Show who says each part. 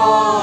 Speaker 1: Lord.